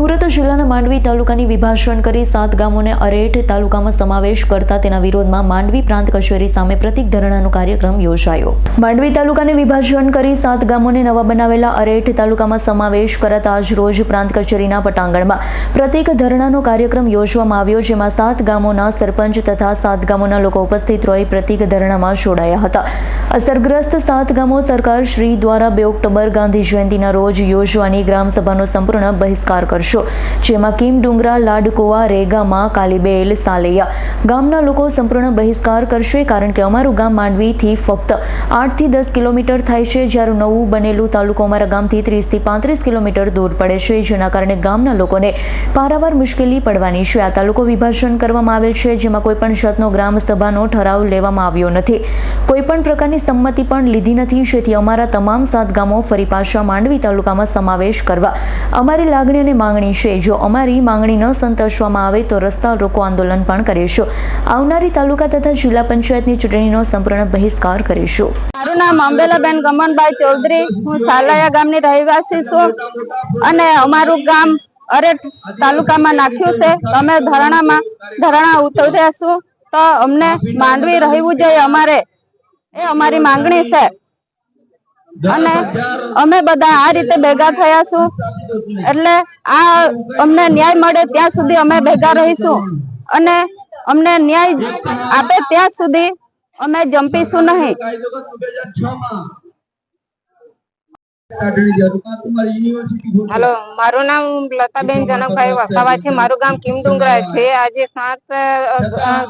સુરત જિલ્લાના માંડવી તાલુકાની વિભાષણ કરી સાત ગામોને અરેઠ તાલુકામાં સમાવેશ કરતા તેના વિરોધમાં માંડવી પ્રાંત કચેરી સામે પ્રતિક ધરણાનો કાર્યક્રમ યોજાયો. માંડવી તાલુકાને વિભાજન કરી સાત ગામોને નવા બનાવેલા અરેઠ તાલુકામાં સમાવેશ કરાતા રોજ પ્રાંત કચેરીના પટાંગણમાં પ્રતિક ધરણાનો કાર્યક્રમ યોજવામાં આવ્યો, જેમાં સાત ગામોના સરપંચ તથા સાત ગામોના લોકો ઉપસ્થિત રહી પ્રતિક ધરણામાં જોડાયા હતા. અસરગ્રસ્ત સાત ગામો સરકાર શ્રી દ્વારા બે ઓક્ટોબર ગાંધી જયંતિના રોજ યોજવાની ગ્રામસભાનો સંપૂર્ણ બહિષ્કાર કરશો. જેમાં કિમ ડુંગરા લાડકોવા રેગામાં કાલીબેલ સાલેયા. ગામના લોકો સંપૂર્ણ બહિષ્કાર કરશે કારણ કે અમારું ગામ માંડવીથી ફક્ત આઠથી દસ કિલોમીટર થાય છે. જ્યારે નવું બનેલું તાલુકો અમારા ગામથી ત્રીસથી પાંત્રીસ કિલોમીટર દૂર પડે છે, જેના કારણે ગામના લોકોને પારાવાર મુશ્કેલી પડવાની છે. આ તાલુકો વિભાજન કરવામાં આવેલ છે, જેમાં કોઈ પણ જાતનો ગ્રામ સભાનો ઠરાવ લેવામાં આવ્યો નથી. કોઈ પણ પ્રકારની સંમતિ પણ લીધી નથી. જેથી અમારા તમામ સાત ગામો ફરી પાછા માંડવી તાલુકામાં સમાવેશ કરવા અમારી લાગણી અને માંગણી છે. જો અમારી માંગણી ન સંતોષવામાં આવે તો રસ્તા રોકો આંદોલન પણ કરીશું. આવનારી તાલુકા તથા જિલ્લા પંચાયતની ચૂંટણીનો સંપૂર્ણ બહિષ્કાર કરીશું. મારું નામ અંબેલાબેન ગમનભાઈ ચૌધરી. હું સાલાયા ગામની રહેવાસી છું અને અમારું ગામ અરેઠ તાલુકામાં નાખ્યું છે. અમે ધરણામાં, ધરણા ઉતર્યા છું. તો અમને માંડવી રહેવું જોઈએ અમારે. એ અમારી માંગણી છે. અને અમે બધા આ રીતે ભેગા થયા છું. એટલે આ અમને ન્યાય મળે ત્યાં સુધી અમે ભેગા રહીશું. અને અમને ન્યાય આપે ત્યાં સુધી અમે જંપીશું નહીં. હાલો, મારું નામ લતાબેન જનકભાઈ વસાવા છે. મારું ગામ કિમડુંગરા છે. આજે સાત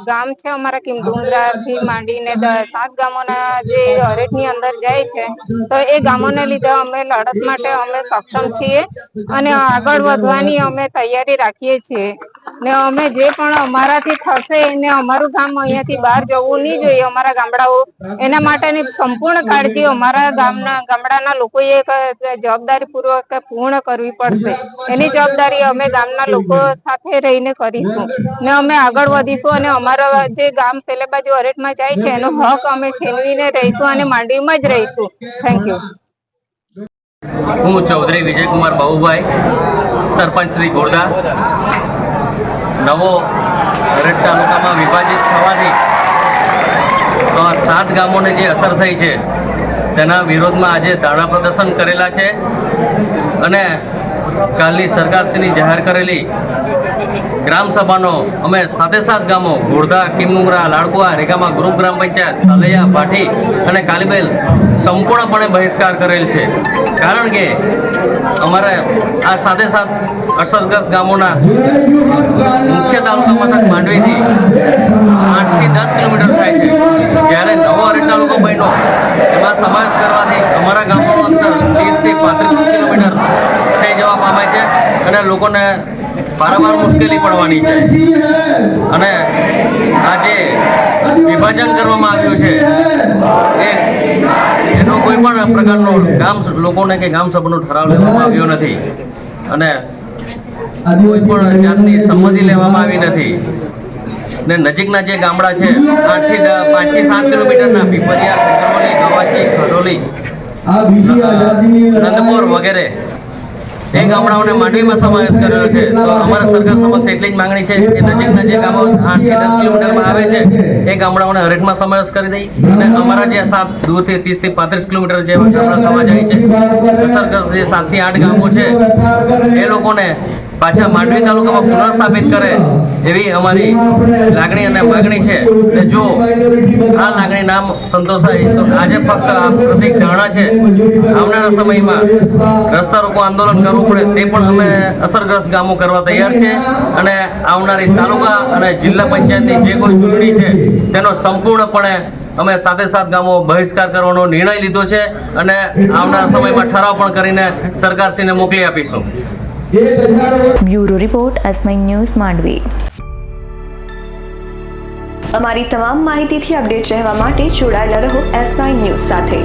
ગામ છે અમારા કિમડુંગરા થી માંડીને સાત ગામોના જે હરેકની અંદર જાય છે, તો એ ગામોને લીધે અમે લડત માટે અમે સક્ષમ છીએ અને આગળ વધવાની અમે તૈયારી રાખીએ છીએ. ને અમે જે પણ અમારાથી થશે એને અમારું ગામ અહીંયાથી બહાર જવું નહીં જોઈએ અમારા ગામડાઓ. એના માટેની સંપૂર્ણ કાળજી અમારા ગામના, ગામડાના લોકોએ ક- જવાબદારીપૂર્વક પૂર્ણ કરવી પડશે. એની જવાબદારી અમે ગામના લોકો સાથે રહીને કરીશું. ને અમે આગળ વધીશું અને અમારા જે ગામ પેલે બાજુ અરેટમાં જાય છે, એનો હક અમે છીનવીને રહીશું અને માંડવીમાં જ રહીશું. થેન્ક યુ હું ચૌધરી વિજયકુમાર બાબુભાઈ સરપંચ શ્રી ગોરદા નવો અરેટ તાલુકામાં વિભાજિત થવાથી સાત ગામોને જે અસર થઈ છે તેના વિરોધમાં આજે ધરણા પ્રદર્શન કરેલા છે અને કાલની સરકારશ્રીની જાહેર કરેલી ગ્રામસભાનો અમે સાતે સાત ગામો ઘોડદા કિમુંગરા લાડકુવા રેગામા ગ્રુપ ગ્રામ પંચાયત, સાલૈયા ભાઠી અને કાલીબેલ સંપૂર્ણપણે બહિષ્કાર કરેલ છે. કારણ કે અમારે આ સાથે સાત અસરગ્રસ્ત ગામોના મુખ્ય તાલુકા મથક માંડવીથી આઠથી દસ કિલોમીટર થાય છે. જ્યારે નવો અરે તાલુકો બન્યો એમાં સમાવેશ કરવાથી અમારા ગામનું અંતર ત્રીસથી પાંત્રીસ કિલોમીટર થઈ જવા પામે છે અને લોકોને વારંવાર મુશ્કેલી પડવાની છે. અને આ જે વિભાજન કરવામાં આવ્યું છે. એ એનો કોઈ પણ પ્રકારનો ગામ લોકોને કે ગામ સભાનો ઠરાવ લેવામાં આવ્યો નથી. અને કોઈ પણ જાતની સંમતિ લેવામાં આવી નથી. ને નજીકના જે ગામડા છે, આઠથી પાંચથી સાત કિલોમીટરના પીપરિયા ખરોલી ગવાચી, ખરોલી નંદપુર વગેરે, એ ગામડાઓને માંડવીમાં સમાવેશ કરેલો છે. તો અમારા સરકાર સમક્ષ એટલી જ માંગણી છે કે નજીકના જે ગામો આઠથી દસ કિલોમીટરમાં આવે છે, એ ગામડાઓને હરેકમાં સમાવેશ કરી દઈ અને અમારા જે સાત દૂરથી ત્રીસથી પાંત્રીસ કિલોમીટર જે ગામડા થવા જાય છે સરકાર જે સાતથી આઠ ગામો છે, એ લોકોને પાછા માંડવી તાલુકામાં પુનઃસ્થાપિત કરે એવી અમારી લાગણી અને માગણી છે. અને જો આ લાગણી નામ સંતોષાય, તો આજે ફક્ત આ પ્રતિક ધારણા છે. આવનારા સમયમાં રસ્તા રોકો આંદોલન કરવું પડે તે પણ અમે અસરગ્રસ્ત ગામો કરવા તૈયાર છે. અને આવનારી તાલુકા અને જિલ્લા પંચાયતની જે કોઈ ચૂંટણી છે, તેનો સંપૂર્ણપણે અમે સાથે સાત ગામો બહિષ્કાર કરવાનો નિર્ણય લીધો છે. અને આવનારા સમયમાં ઠરાવ પણ કરીને સરકારશ્રીને મોકલી આપીશું. Bureau report S nine news Mandvi. અમારી તમામ માહિતીથી અપડેટ રહેવા માટે જોડાયેલા રહો એસ નાઇન ન્યૂઝ સાથે.